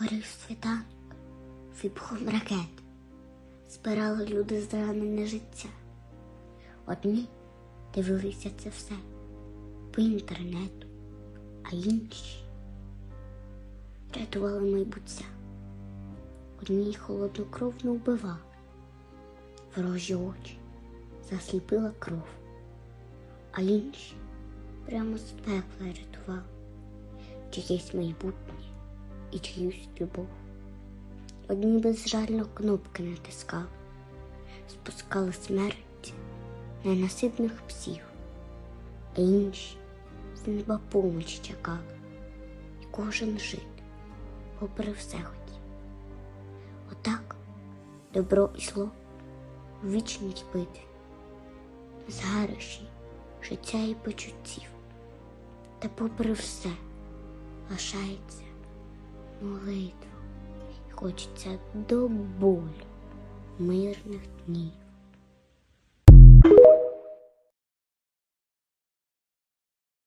Горів світанок, вибухом ракет, збирали люди зранене життя. Одні дивилися це все по інтернету, а інші рятували майбуття. Одні холоднокровно вбивали, ворожі очі. Засліпила кров, а інші прямо з пекла рятували. Чиєсь майбутнє і чиюсь любов. Одні безжально кнопки натискали, спускали смерть ненаситних псів, а інші з неба помочі чекали, і кожен жити, попри все хотів. Отак добро і зло в вічній битві, згарищі життя і почуттів, та попри все лишається молитва, і хочеться до болю мирних днів.